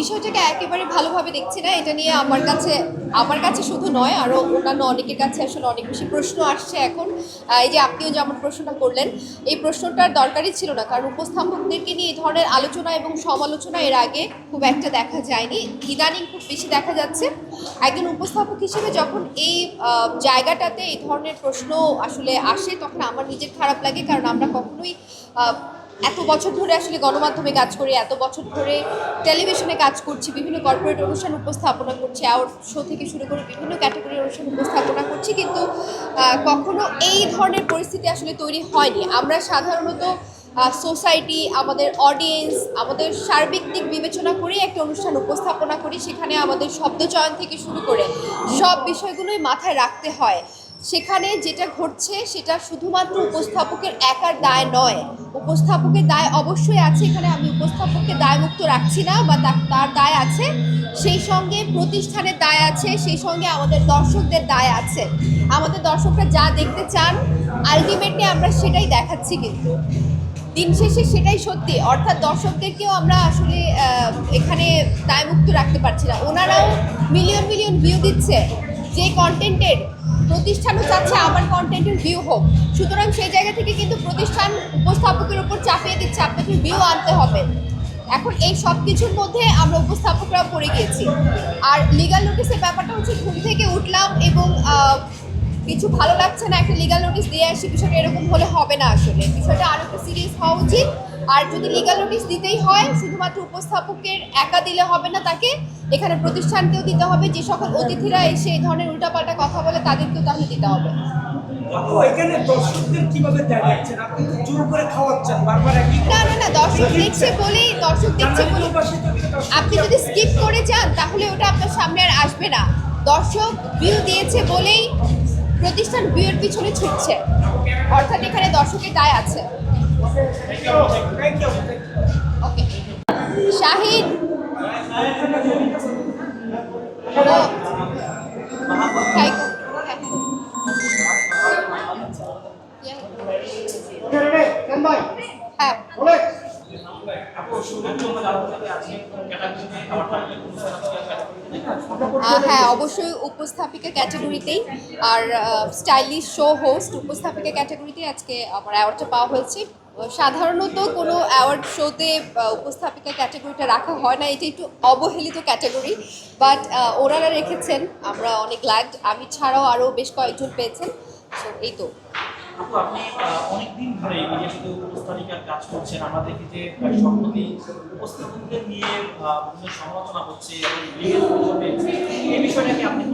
বিষয়টাকে একেবারে ভালোভাবে দেখছি না, এটা নিয়ে আমার কাছে আমার কাছে শুধু নয় আরও অন্যান্য অনেকের কাছে আসলে অনেক বেশি প্রশ্ন আসছে এখন। এই যে আপনিও যেমন প্রশ্নটা করলেন, এই প্রশ্নটার দরকারই ছিল না, কারণ উপস্থাপকদেরকে নিয়ে এই ধরনের আলোচনা এবং সমালোচনা এর আগে খুব একটা দেখা যায়নি। ইদানিং খুব বেশি দেখা যাচ্ছে। একজন উপস্থাপক হিসেবে যখন এই জায়গাটাতে এই ধরনের প্রশ্ন আসলে আসে, তখন আমার নিজের খারাপ লাগে, কারণ আমরা কখনোই এত বছর ধরে আসলে গণমাধ্যমে কাজ করি, এত বছর ধরে টেলিভিশনে কাজ করছি, বিভিন্ন কর্পোরেট অনুষ্ঠান উপস্থাপনা করছি অ্যাওয়ার্ড শো থেকে শুরু করে বিভিন্ন ক্যাটাগরির অনুষ্ঠান উপস্থাপনা করছি, কিন্তু কখনো এই ধরনের পরিস্থিতি আসলে তৈরি হয়নি। আমরা সাধারণত সোসাইটি আমাদের অডিয়েন্স আমাদের সার্বিক দিক বিবেচনা করে একটা অনুষ্ঠান উপস্থাপনা করি, সেখানে আমাদের শব্দচয়ন থেকে শুরু করে সব বিষয়গুলোই মাথায় রাখতে হয়। সেখানে যেটা ঘটছে সেটা শুধুমাত্র উপস্থাপকের একার দায় নয়। উপস্থাপকের দায় অবশ্যই আছে, এখানে আমি উপস্থাপককে দায়মুক্ত রাখছি না বা তার দায় আছে। সেই সঙ্গে প্রতিষ্ঠানের দায় আছে, সেই সঙ্গে আমাদের দর্শকদের দায় আছে। আমাদের দর্শকরা যা দেখতে চান আলটিমেটলি আমরা সেটাই দেখাচ্ছি কিন্তু। দিন শেষে সেটাই সত্যি। অর্থাৎ দর্শকদেরকেও আমরা আসলে এখানে দায়মুক্ত রাখতে পারছি না। ওনারাও মিলিয়ন মিলিয়ন ভিউ দিচ্ছে। যে কন্টেন্টের প্রতিষ্ঠানও চাচ্ছে আমার কন্টেন্টের ভিউ হোক। সুতরাং সেই জায়গা থেকে কিন্তু প্রতিষ্ঠান উপস্থাপকের উপর চাপিয়ে দিচ্ছে, আপনাকে ভিউ আনতে হবে। এখন এই সব কিছুর মধ্যে আমরা উপস্থাপকরা পড়ে গিয়েছি। আর লিগাল নোটিসের ব্যাপারটা হচ্ছে ঘুম থেকে উঠলাম এবং কিছু ভালো লাগছে না একটা লিগাল নোটিস দিয়ে আসি, বিষয়টা এরকম হলে হবে না আসলে। বিষয়টা আরও একটু সিরিয়াস হওয়া উচিত। আর যদি লিগাল নোটিশ দিতেই হয় শুধুমাত্র উপস্থাপকের একা দিলে হবে না তাকে এখানে প্রতিষ্ঠানকেও দিতে হবে। যে সকল অতিথিরা এসে এই ধরনের উল্টাপাল্টা কথা বলে তাদেরকেও তাহলে দিতে হবে। না না না দর্শক দেখছে বলেই দর্শক দেখছে বলে আপনি যদি স্কিপ করে যান তাহলে ওটা আপনার সামনে আর আসবে না। দর্শক ভিউ দিয়েছে বলেই প্রতিষ্ঠান ভিউয়ের পিছনে ছুটছে। অর্থাৎ এখানে দর্শকের দায় আছে। থাইকো হ্যাঁ। হ্যাঁ অবশ্যই উপস্থাপিকা ক্যাটাগরিতেই। আর স্টাইলিশ শো হোস্ট, উপস্থাপিকা ক্যাটাগরিতে আজকে আমার অ্যাওয়ার্ডটা পাওয়া হয়েছে। সাধারণত কোনো অ্যাওয়ার্ড শোতে উপস্থাপিকা ক্যাটাগরিটা রাখা হয় না, এটা একটু অবহেলিত ক্যাটাগরি বাট ওনারা রেখেছেন, আমরা অনেক গ্ল্যাড আমি ছাড়াও আরও বেশ কয়েকজন পেয়েছেন সো এই তো। আপু, আপনি অনেকদিন ধরে নিয়ে সমালোচনা হচ্ছে আপনি